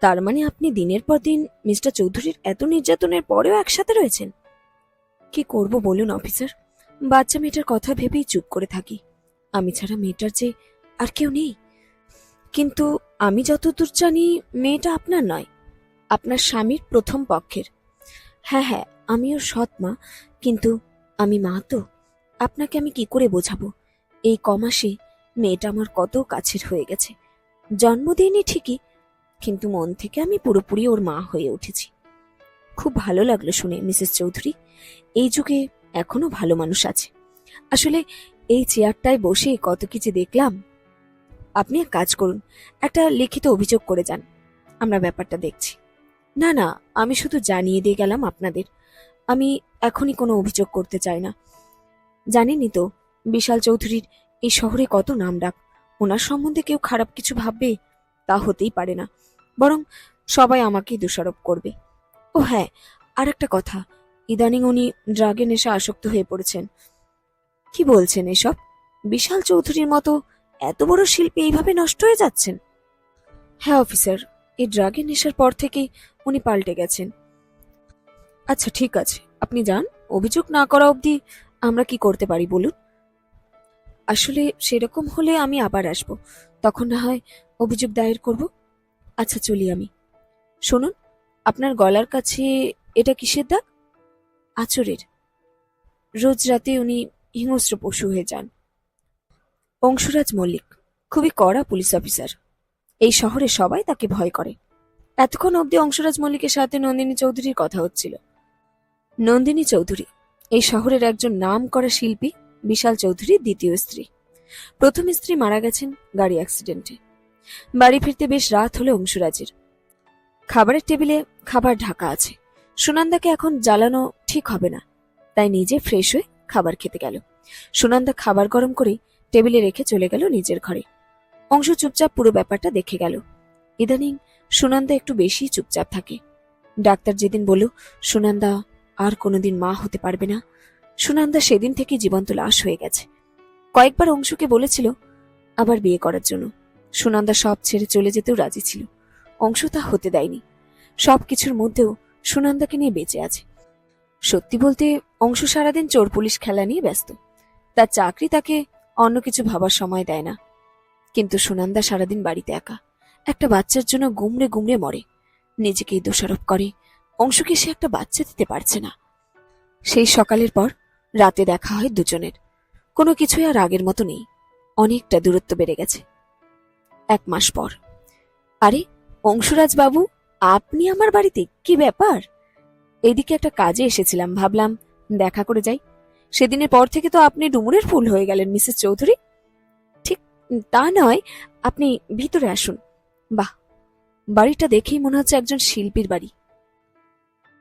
তার মানে আপনি দিনের পর দিন মিস্টার চৌধুরীর এত নির্যাতনের পরেও একসাথে রয়েছেন? কি করব বলুন, অফিসার? বাচ্চা মেয়েটার কথা ভেবেই চুপ করে থাকি। আমি ছাড়া মেয়েটার যে আর কেউ নেই। কিন্তু আমি যতদূর জানি, মেয়েটা আপনার নয়। আপনার স্বামীর প্রথম পক্ষের। হ্যাঁ হ্যাঁ আমিও সৎ মা, কিন্তু আমি মা তো। আপনাকে আমি কি করে বোঝাবো? এই কমাসে মেয়েটা আমার কত কাছের হয়ে গেছে। জন্ম দিইনি ঠিকই কিন্তু মন থেকে আমি পুরোপুরি ওর মা হয়ে উঠেছি। খুব ভালো লাগল শুনে, মিসেস চৌধুরী। এই যুগে এখনও ভালো মানুষ আছে। আসলে এই চেয়ারটায় বসে কত কিছু দেখলাম। আপনি এক কাজ করুন, একটা লিখিত অভিযোগ করে যান। আমরা ব্যাপারটা দেখছি। না না, আমি শুধু জানিয়ে দিয়ে গেলাম আপনাদের। আমি এখনই কোনো অভিযোগ করতে চাই না। জানেনই তো, বিশাল চৌধুরীর এই শহরে কত নাম ডাক। ওনার সম্বন্ধে কেউ খারাপ কিছু ভাববে তা হতেই পারে না। বরং সবাই আমাকেই দোষারোপ করবে। ও হ্যাঁ আর একটা কথা। ইদানিং উনি ড্রাগে নেশা আসক্ত হয়ে পড়েছেন। কি বলছেন এসব? বিশাল চৌধুরীর মতো এত বড় শিল্পী এইভাবে নষ্ট হয়ে যাচ্ছেন? হ্যাঁ অফিসার, এই ড্রাগের নেশার পর থেকেই উনি পাল্টে গেছেন। আচ্ছা ঠিক আছে। আপনি যান, অভিযোগ না করা অবধি আমরা কি করতে পারি বলুন? আসলে সেরকম হলে আমি আবার আসব। তখন না হয় অভিযোগ দায়ের করব। আচ্ছা চলি আমি। শুনুন, আপনার গলার কাছে এটা কিসের দাগ? আচরের। রোজ রাতে উনি হিংস্র পশু হয়ে যান। অংশুরাজ মল্লিক, খুবই কড়া পুলিশ অফিসার। এই শহরে সবাই তাকে ভয় করে। এতক্ষণ অবধি অংশুরাজ মল্লিকের সাথে নন্দিনী চৌধুরীর কথা হচ্ছিল। নন্দিনী চৌধুরী, এই শহরের একজন নাম করা শিল্পী, বিশাল চৌধুরীর দ্বিতীয় স্ত্রী। প্রথম স্ত্রী মারা গেছেন গাড়ি অ্যাক্সিডেন্টে। বাড়ি ফিরতে বেশ রাত হলো অংশুরাজের। খাবারের টেবিলে খাবার ঢাকা আছে। সুনন্দাকে এখন জ্বালানো ঠিক হবে না। তাই নিজে ফ্রেশ হয়ে খাবার খেতে গেল। সুনন্দা খাবার গরম করে টেবিলে রেখে চলে গেল নিজের ঘরে। অংশ চুপচাপ পুরো ব্যাপারটা দেখে গেল। ইদানিং সুনন্দা একটু বেশি চুপচাপ থাকে। ডাক্তার যেদিন বলল, সুনন্দা, আর কোনোদিন মা হতে পারবে না। সুনন্দা সেদিন থেকে জীবন্ত লাশ হয়ে গেছে। কয়েকবার অংশুকে বলেছিল, আবার বিয়ে করার জন্য। সুনন্দা সব ছেড়ে চলে যেতেও রাজি ছিল। অংশ তা হতে দেয়নি। সব কিছুর মধ্যেও সুনন্দাকে নিয়ে বেঁচে আছে। সত্যি বলতে, অংশ সারাদিন চোর পুলিশ খেলা নিয়ে ব্যস্ত। তার চাকরি তাকে অন্য কিছু ভাবার সময় দেয় না। কিন্তু সুনন্দা সারাদিন বাড়িতে একা। একটা বাচ্চার জন্য গুমড়ে গুমড়ে মরে। নিজেকেই দোষারোপ করে। অংশকে সে একটা বাচ্চা দিতে পারছে না। সেই সকালের পর রাতে দেখা হয় দুজনের। কোনো কিছুই আর আগের মতো নেই। অনেকটা দূরত্ব বেড়ে গেছে। এক মাস পর। আরে বাবু আপনি আমার বাড়িতে? কি ব্যাপার? এদিকে একটা কাজে এসেছিলাম, ভাবলাম দেখা করে যাই। সেদিনের পর থেকে তো আপনি ডুমুরের ফুল হয়ে গেলেন, মিসেস চৌধুরী। ঠিক তা নয়, আপনি ভিতরে আসুন। বাহ, বাড়িটা দেখেই মনে হচ্ছে একজন শিল্পীর বাড়ি।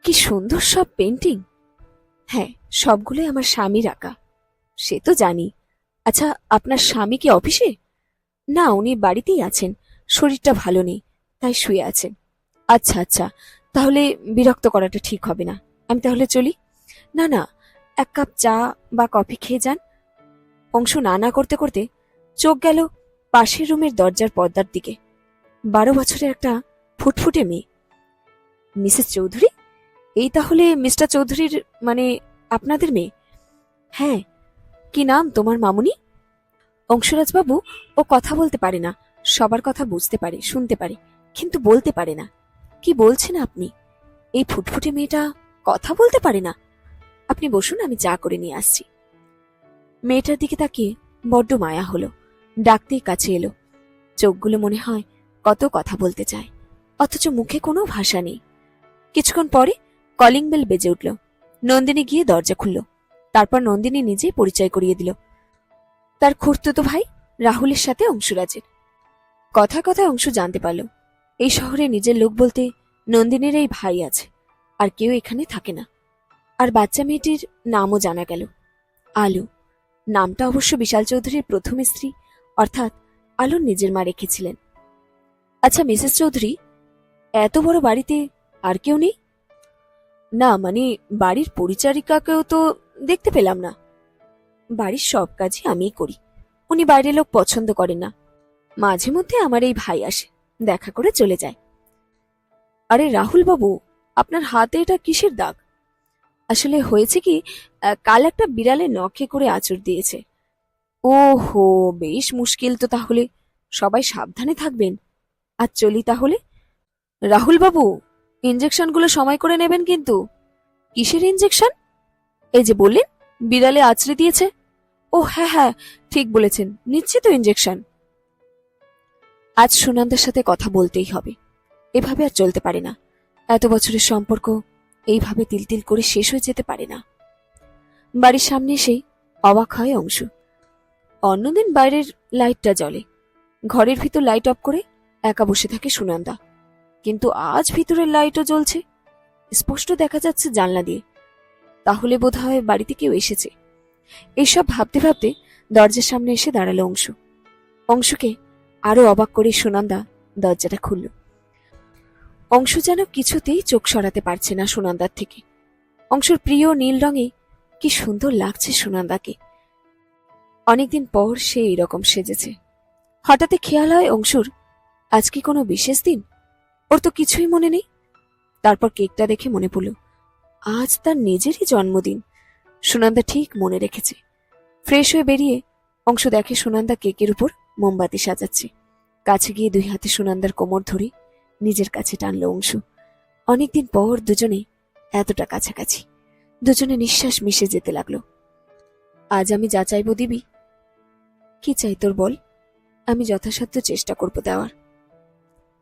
কি সুন্দর সব পেন্টিং হ্যাঁ সবগুলোই আমার স্বামীর আঁকা। সে তো জানি। আচ্ছা আপনার স্বামী কি অফিসে? না, উনি বাড়িতেই আছেন। শরীরটা ভালো নেই, তাই শুয়ে আছেন আচ্ছা আচ্ছা তাহলে বিরক্ত করাটা ঠিক হবে না। আমি তাহলে চলি? না না, এক কাপ চা বা কফি খেয়ে যান। অংশ না না করতে করতে চোখ গেল পাশের রুমের দরজার পর্দার দিকে। বারো বছরের একটা ফুটফুটে মেয়ে। মিসেস চৌধুরী? এই তাহলে মিস্টার চৌধুরীর মানে আপনাদের মেয়ে? হ্যাঁ কি নাম তোমার মামুনি? অংশরাজ বাবু ও কথা বলতে পারে না। সবার কথা বুঝতে পারে, শুনতে পারে, কিন্তু বলতে পারে না। কি বলছেন আপনি? এই ফুটফুটে মেয়েটা কথা বলতে পারে না? আপনি বসুন, আমি চা করে নিয়ে আসছি। মেয়েটার দিকে তাকিয়ে বড্ড মায়া হলো। ডাকতেই কাছে এলো। চোখগুলো মনে হয় কত কথা বলতে চায়। অথচ মুখে কোনো ভাষা নেই। কিছুক্ষণ পরে কলিং বেল বেজে উঠল। নন্দিনী গিয়ে দরজা খুলল। তারপর নন্দিনী নিজেই পরিচয় করিয়ে দিল। তার খুঁড়তুতো ভাই, রাহুলের সাথে অংশুরাজের। কথা কথায় অংশু জানতে পারল, এই শহরে নিজের লোক বলতে নন্দিনীর এই ভাই আছে, আর কেউ এখানে থাকে না। আর বাচ্চা মেয়েটির নামও জানা গেল, আলু। নামটা অবশ্য বিশাল চৌধুরীর প্রথম স্ত্রী, অর্থাৎ আলুর নিজের মা রেখেছিলেন। আচ্ছা মিসেস চৌধুরী, এত বড় বাড়িতে আর কেউ নেই? না মানে বাড়ির পরিচারিকাকেও তো দেখতে পেলাম না। বাড়ির সব কাজই আমিই করি। উনি বাইরের লোক পছন্দ করে না। মাঝে মধ্যে আমার এই ভাই আসে, দেখা করে চলে যায়। আরে রাহুল বাবু আপনার হাতে এটা কিসের দাগ? আসলে হয়েছে কি কাল একটা বিড়ালে নখে করে আঁচড় দিয়েছে। ওহো, বেশ মুশকিল তো তাহলে। সবাই সাবধানে থাকবেন। আর চলি তাহলে? রাহুল বাবু ইঞ্জেকশনগুলো সময় করে নেবেন কিন্তু। কিসের ইঞ্জেকশন এই যে বললেন বিড়ালে আছড়ে দিয়েছে? ও হ্যাঁ হ্যাঁ ঠিক বলেছেন নিচ্ছি তো ইঞ্জেকশন আজ সুনন্দার সাথে কথা বলতেই হবে। এভাবে আর চলতে পারে না। এত বছরের সম্পর্ক এইভাবে তিলতিল করে শেষ হয়ে যেতে পারে না। বাড়ির সামনে এসেই অবাক হয় অংশু। অন্যদিন বাইরের লাইটটা জ্বলে। ঘরের ভিতর লাইট অফ করে একা বসে থাকে সুনন্দা। কিন্তু আজ ভিতরের লাইটও জ্বলছে। স্পষ্ট দেখা যাচ্ছে জানলা দিয়ে। তাহলে বোধহয় বাড়িতে কেউ এসেছে। এইসব ভাবতে ভাবতে দরজার সামনে এসে দাঁড়াল অংশু। অংশুকে আরও অবাক করে সুনন্দা দরজাটা খুলল। অংশু যেন কিছুতেই চোখ সরাতে পারছে না সুনন্দার থেকে। অংশুর প্রিয় নীল রঙে কি সুন্দর লাগছে সুনন্দাকে। অনেকদিন পর সে এরকম সেজেছে। হঠাৎই খেয়াল হয় অংশুর, আজ কি কোনো বিশেষ দিন? ওর তো কিছুই মনে নেই। তারপর কেকটা দেখে মনে পড়ল। আজ তার নিজেরই জন্মদিন। সুনন্দা ঠিক মনে রেখেছে। ফ্রেশ হয়ে বেরিয়ে অংশ দেখে সুনন্দা কেকের উপর মোমবাতি সাজাচ্ছে। কাছে গিয়ে দুই হাতে সুনন্দার কোমর ধরে নিজের কাছে টানল অংশু। অনেকদিন পর দুজনে এতটা কাছাকাছি। দুজনে নিঃশ্বাস মিশে যেতে লাগল। আজ আমি যা চাইব দিবি। কি চাই তোর বল? আমি যথাসাধ্য চেষ্টা করব দেওয়ার।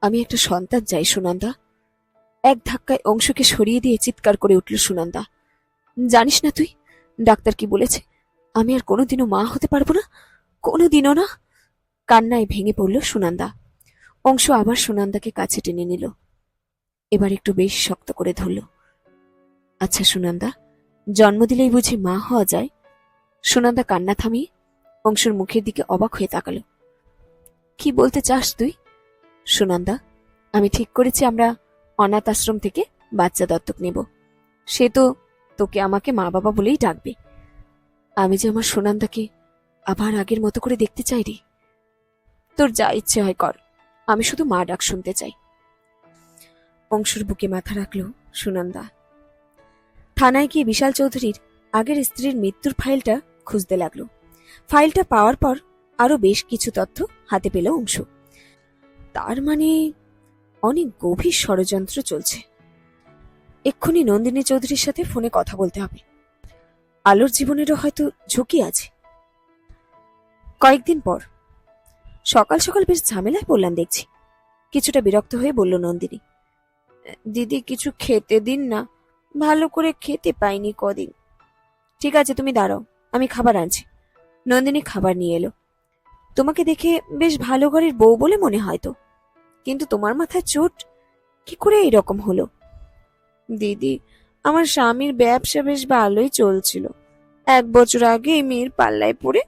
আমি একটা সন্তান চাই, সুনন্দা। এক ধাক্কায় অংশকে সরিয়ে দিয়ে চিৎকার করে উঠল সুনন্দা। জানিস না তুই, ডাক্তার কি বলেছে, আমি আর কোনোদিনও মা হতে পারব না? কোনোদিনও না? কান্নায় ভেঙে পড়ল সুনন্দা। অংশ আবার সুনন্দাকে কাছে টেনে নিল। এবার একটু বেশ শক্ত করে ধরল। আচ্ছা সুনন্দা, জন্ম দিলেই বুঝি মা হওয়া যায়? সুনন্দা কান্না থামিয়ে অংশুর মুখের দিকে অবাক হয়ে তাকালো। কি বলতে চাস তুই? সুনন্দা, আমি ঠিক করেছি আমরা অনাথ আশ্রম থেকে বাচ্চা দত্তক নেব। সে তো তোকে আমাকে মা বাবা বলেই ডাকবে। আমি যে আমার সুনন্দাকে আবার আগের মতো করে দেখতে চাই রে। তোর যা ইচ্ছে হয় কর, আমি শুধু মা ডাক শুনতে চাই। অংশুর বুকে মাথা রাখল সুনন্দা। থানায় গিয়ে বিশাল চৌধুরীর আগের স্ত্রীর মৃত্যুর ফাইলটা খুঁজতে লাগল। ফাইলটা পাওয়ার পর আরও বেশ কিছু তথ্য হাতে পেল অংশু। তার মানে অনেক গভীর ষড়যন্ত্র চলছে। এক্ষুনি নন্দিনী চৌধুরীর সাথে ফোনে কথা বলতে হবে। আলোর জীবনেরও হয়তো ঝুঁকি আছে। কয়েকদিন পর, সকাল সকাল বেশ ঝামেলায় পড়লাম দেখছি। কিছুটা বিরক্ত হয়ে বলল নন্দিনী, দিদি, কিছু খেতে দিন না। ভালো করে খেতে পাইনি কদিন। ঠিক আছে, তুমি দাঁড়াও, আমি খাবার আনছি। নন্দিনী খাবার নিয়ে এলো। তোমাকে দেখে বেশ ভালো ঘরের বউ বলে মনে হয় তো? কিন্তু তোমার মাথায় চোট? কি করে এরকম হলো? দিদি, আমার স্বামীর ব্যবসা বেশ ভালোই চলছিল। এক বছর আগে মেয়ের পাল্লায় পড়ে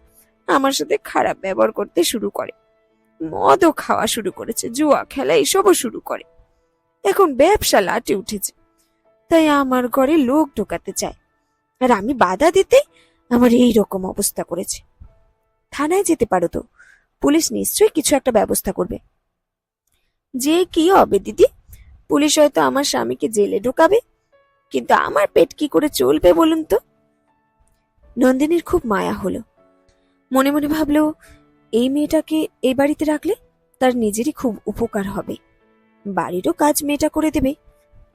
আমার সাথে খারাপ ব্যবহার করতে শুরু করে। মদও খাওয়া শুরু করেছে, জুয়া খেলা এসবও শুরু করে। এখন ব্যবসা লাটে উঠেছে। তাই আমার ঘরে লোক ঢোকাতে চায়। আর আমি বাধা দিতে আমার এই রকম অবস্থা করেছে। থানায় যেতে পারো তো? পুলিশ নিশ্চয়ই কিছু একটা ব্যবস্থা করবে। যে কি হবে, দিদি? পুলিশ হয়তো আমার স্বামীকে জেলে ঢোকাবে, কিন্তু আমার পেট কি করে চলবে বলুন তো? নন্দিনীর খুব মায়া হলো। মনে মনে ভাবলো, এই মেয়েটাকে এই বাড়িতে রাখলে তার নিজেরই খুব উপকার হবে। বাড়িরও কাজ মেয়েটা করে দেবে,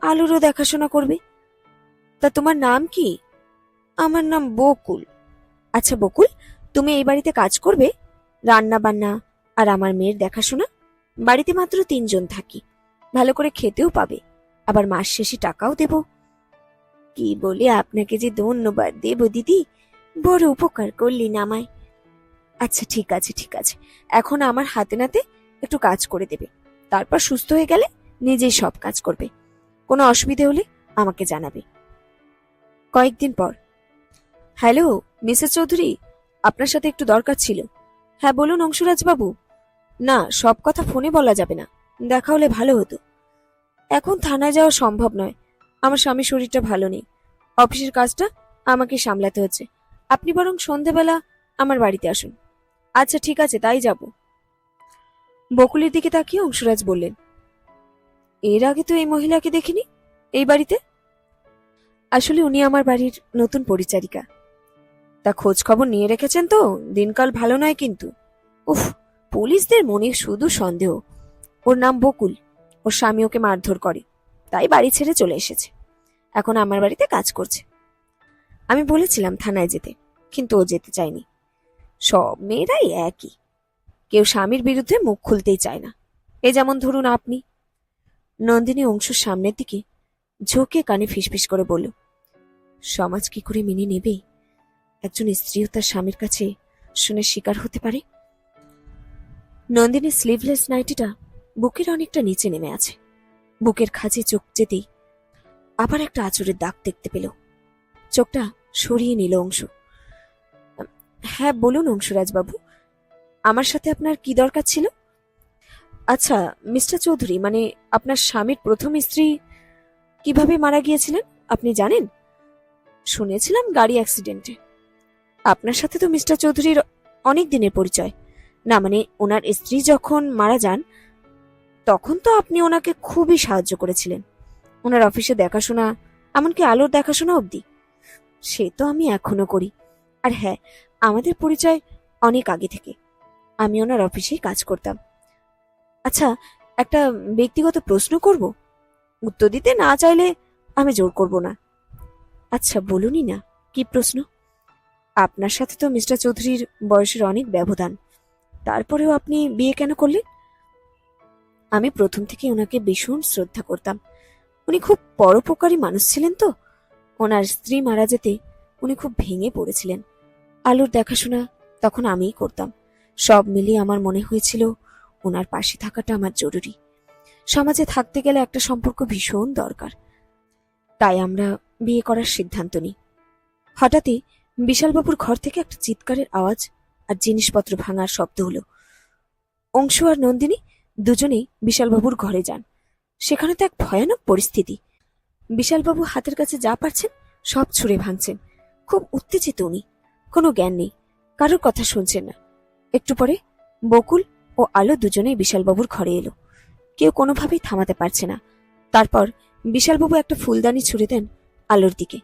আলুরও দেখাশোনা করবে। তা তোমার নাম কি? আমার নাম বকুল। আচ্ছা বকুল, তুমি এই বাড়িতে কাজ করবে? রান্না বান্না আর আমার মেয়ের দেখাশোনা? বাড়িতে মাত্র তিনজন থাকি। ভালো করে খেতেও পাবে। আবার মাস শেষে টাকাও দেব। কি বলে আপনাকে যে ধন্যবাদ দেব, দিদি? বড় উপকার করলেন আমায়। আচ্ছা ঠিক আছে ঠিক আছে। এখন আমার হাতে নাতে একটু কাজ করে দেবে। তারপর সুস্থ হয়ে গেলে নিজেই সব কাজ করবে। কোনো অসুবিধে হলে আমাকে জানাবে। কয়েকদিন পর। হ্যালো, মিসেস চৌধুরী, আপনার সাথে একটু দরকার ছিল। হ্যাঁ বলুন অংশুরাজ বাবু না, সব কথা ফোনে বলা যাবে না। দেখা হলে ভালো হতো। এখন থানায় যাওয়া সম্ভব নয়। আমার স্বামীর শরীরটা ভালো নেই। অফিসের কাজটা আমাকে সামলাতে হচ্ছে। আপনি বরং সন্ধেবেলা আমার বাড়িতে আসুন। আচ্ছা ঠিক আছে, তাই যাব। বকুলের দিকে তাকিয়ে অংশুরাজ বললেন, এর আগে তো এই মহিলাকে দেখিনি? এই বাড়িতে? আসলে উনি আমার বাড়ির নতুন পরিচারিকা। তা খোঁজ খবর নিয়ে রেখেছেন তো? দিনকাল ভালো নয় কিন্তু। উফ পুলিশদের মনে শুধু সন্দেহ। ওর নাম বকুল। ওর স্বামী ওকে মারধর করে। তাই বাড়ি ছেড়ে চলে এসেছে। এখন আমার বাড়িতে কাজ করছে। আমি বলেছিলাম থানায় যেতে, কিন্তু ও যেতে চায়নি। সব মেয়েরাই একই। কেউ স্বামীর বিরুদ্ধে মুখ খুলতেই চায় না। এ যেমন ধরুন আপনি। নন্দিনী অংশুর সামনের দিকে ঝোঁকে কানে ফিসফিস করে বলল, সমাজ কি করে মেনে নেবে? একজন স্ত্রীও তার স্বামীর কাছে শুনে শিকার হতে পারে? নন্দিনীর স্লিভলেস নাইটিটা বুকের অনেকটা নিচে নেমে আছে। বুকের খাঁজে চোখ যেতেই আবার একটা আঁচড়ের দাগ দেখতে পেল। চোখটা সরিয়ে নিল অংশু। হ্যাঁ বলুন অংশুরাজবাবু, আমার সাথে আপনার কি দরকার ছিল? আচ্ছা মিস্টার চৌধুরী মানে আপনার স্বামীর প্রথম স্ত্রী কীভাবে মারা গিয়েছিলেন, আপনি জানেন? শুনেছিলাম গাড়ি অ্যাক্সিডেন্টে আপনার সাথে তো মিস্টার চৌধুরীর অনেক দিনের পরিচয়। না মানে ওনার স্ত্রী যখন মারা যান, তখন তো আপনি ওনাকে খুবই সাহায্য করেছিলেন। ওনার অফিসে দেখাশোনা, এমনকি আলোর দেখাশোনা অবধি। সে তো আমি এখনও করি। আর হ্যাঁ আমাদের পরিচয় অনেক আগে থেকে। আমি ওনার অফিসেই কাজ করতাম। আচ্ছা একটা ব্যক্তিগত প্রশ্ন করব। উত্তর দিতে না চাইলে আমি জোর করব না। আচ্ছা বলুনই না, কি প্রশ্ন? আপনার সাথে তো মিস্টার চৌধুরীর বয়সের অনেক ব্যবধান। তারপরেও আপনি বিয়ে কেন করলেন? আমি প্রথম থেকে ওনাকে ভীষণ শ্রদ্ধা করতাম। উনি খুব পরোপকারী মানুষ ছিলেন তো। ওনার স্ত্রী মারা যেতে উনি খুব ভেঙে পড়েছিলেন। আলুর দেখাশোনা তখন আমিই করতাম। সব মিলিয়ে আমার মনে হয়েছিল ওনার পাশে থাকাটা আমার জরুরি। সমাজে থাকতে গেলে একটা সম্পর্ক ভীষণ দরকার। তাই আমরা বিয়ে করার সিদ্ধান্ত নিই। হঠাৎই বিশালবাবুর ঘর থেকে একটা চিৎকারের আওয়াজ আর জিনিসপত্র ভাঙার শব্দ হলো। অংশু আর নন্দিনী দুজনেই বিশালবাবুর ঘরে যান। সেখানে তো এক ভয়ানক পরিস্থিতি। বিশালবাবু হাতের কাছে যা পারছেন সব ছুঁড়ে ভাঙছেন। খুব উত্তেজিত উনি। কোনো জ্ঞান নেই। কারোর কথা শুনছেন না। একটু পরে বকুল ও আলো দুজনেই বিশালবাবুর ঘরে এলো। কেউ কোনোভাবেই থামাতে পারছে না। তারপর বিশালবাবু একটা ফুলদানি ছুড়ে দেন আলোর দিকে।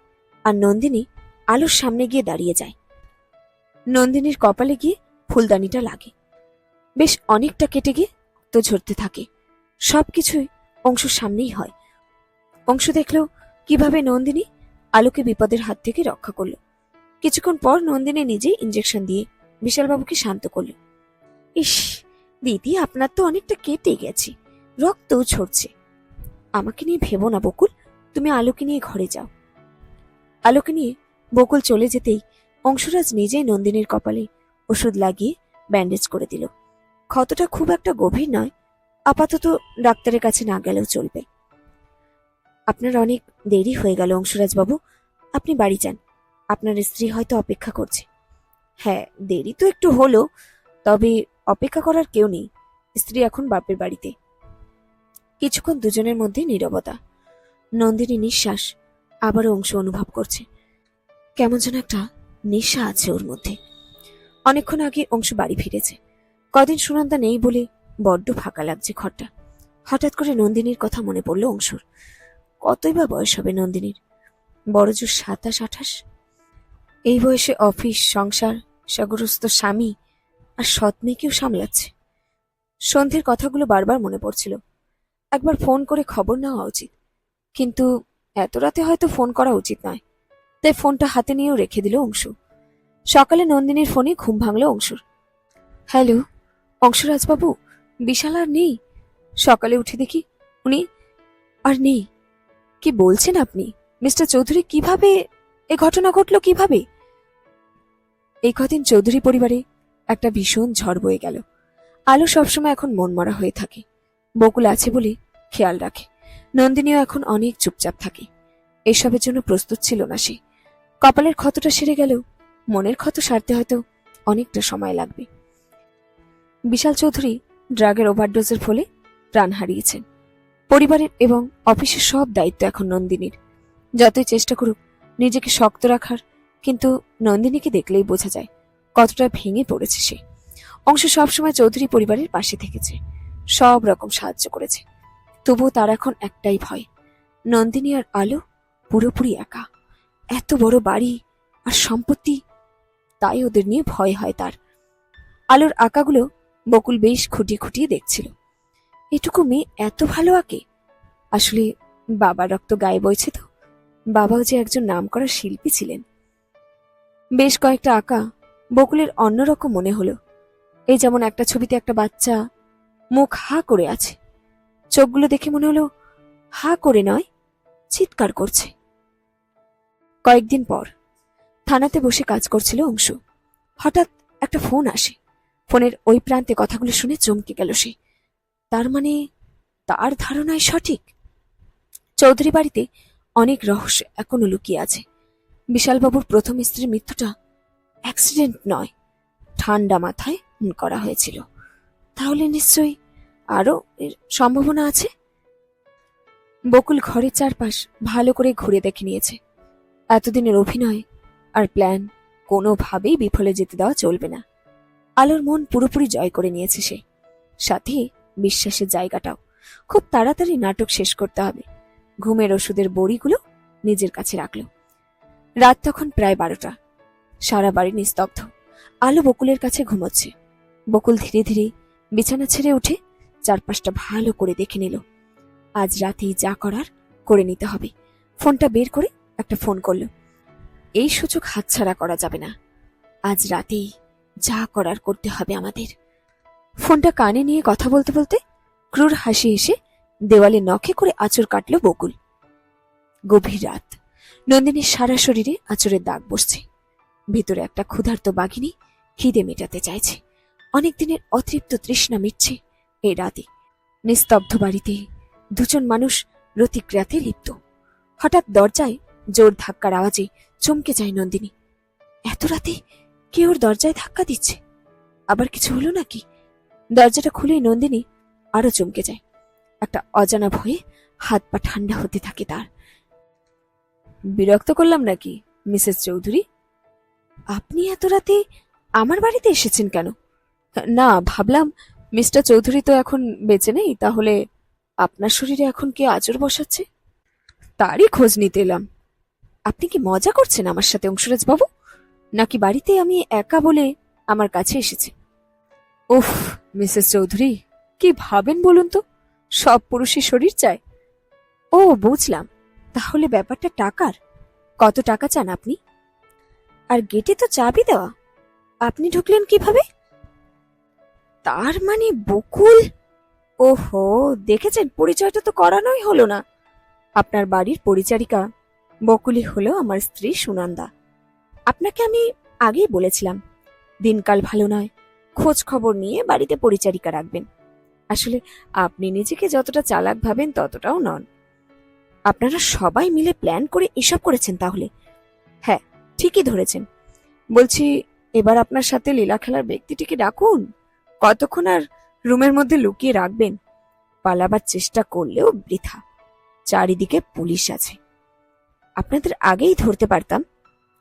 আর নন্দিনী আলোর সামনে গিয়ে দাঁড়িয়ে যায়। নন্দিনীর কপালে গিয়ে ফুলদানিটা লাগে। বেশ অনেকটা কেটে গিয়ে তো ঝরতে থাকে। সবকিছুই অংশুর সামনেই হয়। অংশ দেখল কীভাবে নন্দিনী আলোকে বিপদের হাত থেকে রক্ষা করল। কিছুক্ষণ পর নন্দিনী নিজেই ইঞ্জেকশন দিয়ে বিশালবাবুকে শান্ত করল। ইস, দিদি, আপনার তো অনেকটা কেটে গেছে। রক্তও ঝরছে। আমাকে নিয়ে ভেবো না বকুল, তুমি আলোকে নিয়ে ঘরে যাও। আলোকে নিয়ে বকুল চলে যেতেই অংশরাজ নিজেই নন্দিনীর কপালে ওষুধ লাগিয়ে ব্যান্ডেজ করে দিল। ক্ষতটা খুব একটা গভীর নয়, আপাতত ডাক্তারের কাছে না গেলেও চলবে। আপনার অনেক দেরি হয়ে গেল অংশরাজ বাবু, আপনি বাড়ি যান। আপনার স্ত্রী হয়তো অপেক্ষা করছে। হ্যাঁ দেরি তো একটু হলো, তবে অপেক্ষা করার কেউ নেই। স্ত্রী এখন বাপের বাড়িতে। কিছুক্ষণ দুজনের মধ্যে নীরবতা। নন্দিনী নিঃশ্বাস আবারও অংশ অনুভব করছে। কেমন যেন একটা নেশা আছে ওর মধ্যে। অনেকক্ষণ আগে অংশ বাড়ি ফিরেছে। কদিন সুনন্দা নেই বলে বড্ড ফাঁকা লাগছে ঘরটা। হঠাৎ করে নন্দিনীর কথা মনে পড়ল অংশুর। কতই বা বয়স হবে নন্দিনীর? বড়জোর সাতাশ, আঠাশ? এই বয়সে অফিস, সংসার, সাগরস্থ স্বামী আর সৎ মেয়েকেও সামলাচ্ছে? সন্ধ্যের কথাগুলো বারবার মনে পড়ছিল। একবার ফোন করে খবর নেওয়া উচিত। কিন্তু এত রাতে হয়তো ফোন করা উচিত নয়। তাই ফোনটা হাতে নিয়েও রেখে দিল অংশু। সকালে নন্দিনীর ফোনে ঘুম ভাঙল অংশুর। হ্যালো অংশুরাজবাবু বিশাল আর নেই? সকালে উঠে দেখি উনি আর নেই। কি বলছেন আপনি? মিস্টার চৌধুরী কীভাবে এ ঘটনা ঘটলো কীভাবে? এই কদিন চৌধুরী পরিবারে একটা ভীষণ ঝড় বয়ে গেল। আলো সবসময় এখন মনমরা হয়ে থাকে। বকুল আছে বলে খেয়াল রাখে। নন্দিনীও এখন অনেক চুপচাপ থাকে। এসবের জন্য প্রস্তুত ছিল না সে। কপালের ক্ষতটা সেরে গেলেও মনের ক্ষত সারতে হয়তো অনেকটা সময় লাগবে। বিশাল চৌধুরী ড্রাগের ওভারডোজের ফলে প্রাণ হারিয়েছেন। পরিবারের এবং অফিসের সব দায়িত্ব এখন নন্দিনীর। যতই চেষ্টা করুক নিজেকে শক্ত রাখার, কিন্তু নন্দিনীকে দেখলেই বোঝা যায় কতটা ভেঙে পড়েছে সে। অংশ সবসময় চৌধুরী পরিবারের পাশে থেকেছে। সব রকম সাহায্য করেছে। তবুও তার এখন একটাই ভয়, নন্দিনী আর আলো পুরোপুরি একা। এত বড় বাড়ি আর সম্পত্তি, তাই ওদের নিয়ে ভয় হয় তার। আলোর আঁকাগুলো বকুল বেশ খুঁটিয়ে খুঁটিয়ে দেখছিল। এটুকু মেয়ে এত ভালো আঁকে? আসলে বাবার রক্ত গায়ে বইছে তো। বাবাও যে একজন নামকরা শিল্পী ছিলেন। বেশ কয়েকটা আঁকা বকুলের অন্যরকম মনে হলো। এই যেমন একটা ছবিতে একটা বাচ্চা মুখ হা করে আছে। চোখগুলো দেখে মনে হলো, হা করে নয়, চিৎকার করছে। কয়েকদিন পর থানাতে বসে কাজ করছিল অংশু। হঠাৎ একটা ফোন আসে। ফোনের ওই প্রান্তে কথাগুলো শুনে চমকে গেল সে। তার মানে তার ধারণাই সঠিক? চৌধুরী বাড়িতে অনেক রহস্য এখনও লুকিয়ে আছে। বিশালবাবুর প্রথম স্ত্রীর মৃত্যুটা অ্যাক্সিডেন্ট নয়, ঠান্ডা মাথায় করা হয়েছিল। তাহলে নিশ্চয়ই আরও এর সম্ভাবনা আছে? বকুল ঘরের চারপাশ ভালো করে ঘুরে দেখে নিয়েছে। এতদিনের অভিনয় আর প্ল্যান কোনোভাবেই বিফলে যেতে দেওয়া চলবে না। আলোর মন পুরোপুরি জয় করে নিয়েছে সে। সাথে বিশ্বাসের জায়গাটাও। খুব তাড়াতাড়ি নাটক শেষ করতে হবে। ঘুমের ওষুধের বড়িগুলো নিজের কাছে রাখল। রাত তখন প্রায় বারোটা। সারা বাড়ি নিস্তব্ধ। আলো বকুলের কাছে ঘুমোচ্ছে। বকুল ধীরে ধীরে বিছানা ছেড়ে উঠে চারপাশটা ভালো করে দেখে নিল। আজ রাতেই যা করার করে নিতে হবে। ফোনটা বের করে একটা ফোন করল। এই সুযোগ হাতছাড়া করা যাবে না। আজ রাতেই যা করার করতে হবে আমাদের। ফোনটা কানে নিয়ে কথা বলতে বলতে ক্রুর হাসি এসে দেওয়ালে নখে করে আঁচড় কাটল বকুল। গভীর রাত। নন্দিনীর সারা শরীরে আঁচড়ের দাগ বসছে। ভিতরে একটা ক্ষুধার্ত বাঘিনী খিদে মেটাতে চাইছে। অনেক দিনের অতৃপ্ত তৃষ্ণা মিটছে এই রাতে। নিস্তব্ধ বাড়িতে দুজন মানুষ রতিক্রিয়াতে লিপ্ত। হঠাৎ দরজায় জোর ধাক্কার আওয়াজে চমকে যায় নন্দিনী। এত রাতে কে ওর দরজায় ধাক্কা দিচ্ছে? আবার কিছু হলো নাকি? দরজাটা খুলেই নন্দিনী আরও চমকে যায়। একটা অজানা ভয়ে হাত পা ঠান্ডা হতে থাকে তার। বিরক্ত করলাম নাকি, মিসেস চৌধুরী? আপনি এত রাতে আমার বাড়িতে এসেছেন কেন? না, ভাবলাম মিস্টার চৌধুরী তো এখন বেঁচে নেই, তাহলে আপনার শরীরে এখন কে আজর বসাচ্ছে? তারই খোঁজ নিতে এলাম। আপনি কি মজা করছেন আমার সাথে, অংশুরাজ বাবু? নাকি বাড়িতে আমি একা বলে আমার কাছে এসেছে? উফ, মিসেস চৌধুরী, কি ভাবেন বলুন তো? সব পুরুষই শরীর চায়। ও, বুঝলাম। তাহলে ব্যাপারটা টাকার। কত টাকা চান আপনি? আর গেটে তো চাবি দেওয়া। আপনি ঢুকলেন কীভাবে? তার মানে বকুল? ওহো, দেখেছেন, পরিচয়টা তো করানোই হলো না। আপনার বাড়ির পরিচারিকা বকুলি হলো আমার স্ত্রী সুনন্দা। আপনাকে আমি আগেই বলেছিলাম, দিনকাল ভালো নয়, খোঁজ খবর নিয়ে বাড়িতে পরিচারিকা রাখবেন। আসলে আপনি নিজেকে যতটা চালাক ভাবেন ততটাও নন। আপনারা সবাই মিলে প্ল্যান করে এসব করেছেন তাহলে? হ্যাঁ ঠিকই ধরেছেন। বলছি, এবার আপনার সাথে লীলা খেলার ব্যক্তিটিকে ডাকুন। কতক্ষণ আর রুমের মধ্যে লুকিয়ে রাখবেন? পালাবার চেষ্টা করলেও বৃথা। চারিদিকে পুলিশ আছে। আপনাদের আগেই ধরতে পারতাম,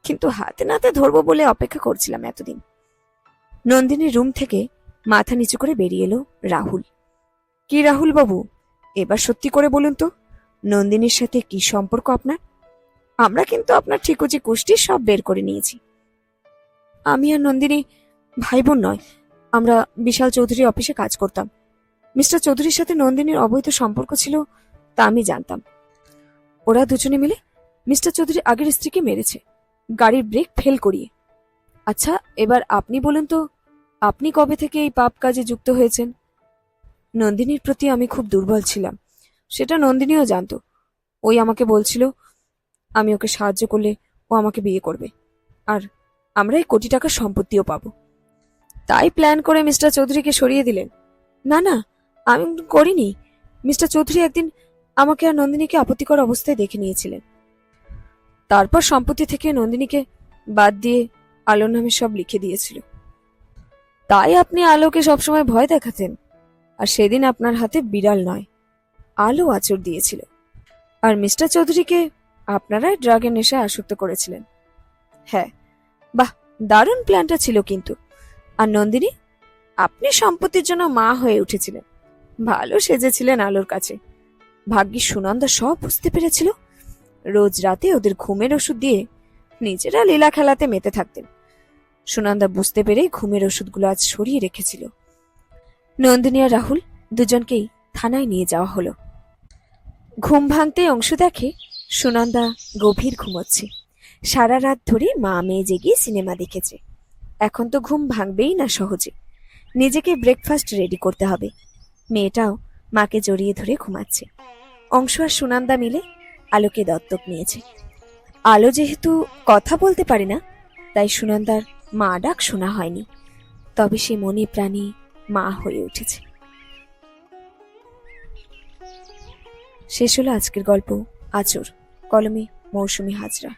কিন্তু হাতে নাতে ধরবো বলে অপেক্ষা করছিলাম এতদিন। নন্দিনীর রুম থেকে মাথা নিচু করে বেরিয়ে এলো রাহুল। কি রাহুল বাবু? এবার সত্যি করে বলুন তো, নন্দিনীর সাথে কি সম্পর্ক আপনার? আমরা কিন্তু আপনার ঠিকুচি কুষ্টি সব বের করে নিয়েছি। আমি আর নন্দিনী ভাই বোন নয়, আমরা বিশাল চৌধুরী অফিসে কাজ করতাম। মিস্টার চৌধুরীর সাথে নন্দিনীর অবৈধ সম্পর্ক ছিল তা আমি জানতাম। ওরা দুজনে মিলে মিস্টার চৌধুরী আগের স্ত্রীকে মেরেছে। গাড়ির ব্রেক ফেল করিয়ে। আচ্ছা এবার আপনি বলুন তো, আপনি কবে থেকে এই পাপ কাজে যুক্ত হয়েছেন? নন্দিনীর প্রতি আমি খুব দুর্বল ছিলাম। সেটা নন্দিনীও জানতো। ওই আমাকে বলছিল, আমি ওকে সাহায্য করলে ও আমাকে বিয়ে করবে। আর আমরা এই কোটি টাকার সম্পত্তিও পাবো। তাই প্ল্যান করে মিস্টার চৌধুরীকে সরিয়ে দিলেন। না না, আমি করিনি। মিস্টার চৌধুরী একদিন আমাকে আর নন্দিনীকে আপত্তিকর অবস্থায় দেখে নিয়েছিলেন। তারপর সম্পত্তি থেকে নন্দিনীকে বাদ দিয়ে আলোর নামে সব লিখে দিয়েছিল। তাই আপনি আলোকে সবসময় ভয় দেখাতেন, আর সেদিন আপনার হাতে বিড়াল নয়, আলো আচর দিয়েছিল। আর মিস্টার চৌধুরীকে আপনারাই ড্রাগের নেশা আসক্ত করেছিলেন। হ্যাঁ বাহ, দারুণ প্ল্যানটা ছিল কিন্তু। আর নন্দিনী, আপনি সম্পত্তির জন্য মা হয়ে উঠেছিলেন। ভালো সেজেছিলেন আলোর কাছে। ভাগ্যিস সুনন্দা সব বুঝতে পেরেছিল। রোজ রাতে ওদের ঘুমের ওষুধ দিয়ে নিজেরা লীলা খেলাতে মেতে থাকতেন। সুনন্দা বুঝতে পেরে ঘুমের ওষুধগুলো আজ সরিয়ে রেখেছিল। নন্দিনী আর রাহুল দুজনকেই থানায় নিয়ে যাওয়া হলো। ঘুম ভাঙতে অংশ দেখে সুনন্দা গভীর ঘুমোচ্ছে। সারা রাত ধরে মা মেয়ে জেগে সিনেমা দেখেছে। এখন তো ঘুম ভাঙবেই না সহজে। নিজেকে ব্রেকফাস্ট রেডি করতে হবে। মেয়েটাও মাকে জড়িয়ে ধরে ঘুমাচ্ছে। অংশ আর সুনন্দা মিলে আলোকে দত্তক নিয়েছে। আলো যেহেতু কথা বলতে পারে না, তাই সুনন্দার মা ডাক শোনা হয়নি। তবে সে মনে প্রাণে মা হয়ে উঠেছে। শেষ হলো আজকের গল্প। আচর কলমে মৌসুমি হাজরা।